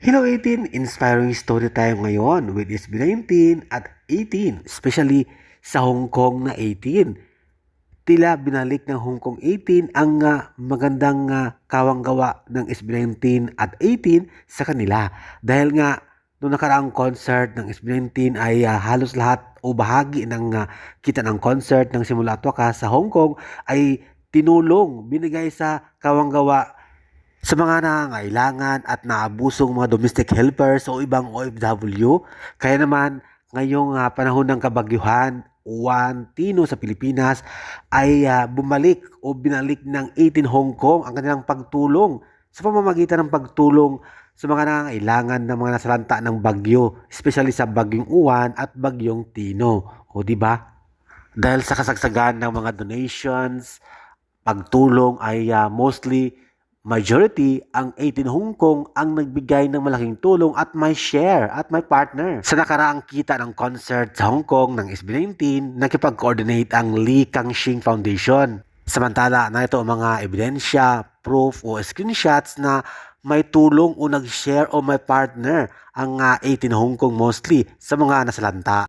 Hello 18! Inspiring story tayo ngayon with SB19 at 18, especially sa Hong Kong na 18. Tila binalik ng Hong Kong 18 ang ah, magandang uh, kawanggawa ng SB19 at 18 sa kanila. Dahil nga noong nakaraang concert ng SB19 ay ah, halos lahat o bahagi ng ah, kita ng concert ng simula at wakas sa Hong Kong ay tinulong, binigay sa kawanggawa sa mga nangangailangan at naabusong mga domestic helpers o ibang OFW. Kaya naman, ngayong ah, panahon ng kabagyuhan, Juan Tino sa Pilipinas ay ah, bumalik o binalik ng 18 Hong Kong ang kanilang pagtulong sa pamamagitan ng pagtulong sa mga nangangailangan ng mga nasalanta ng bagyo, especially sa bagyong Uwan at bagyong Tino. O di ba? Dahil sa kasagsagan ng mga donations, pagtulong ay ah, mostly majority ang 18 Hong Kong ang nagbigay ng malaking tulong at may share at may partner. Sa nakaraang kita ng concert sa Hong Kong ng SB19, nakipag-coordinate ang Lee Kangxing Foundation. Samantala na ito ang mga ebidensya, proof o screenshots na may tulong o nag-share o may partner ang ah, 18 Hong Kong mostly sa mga nasalanta.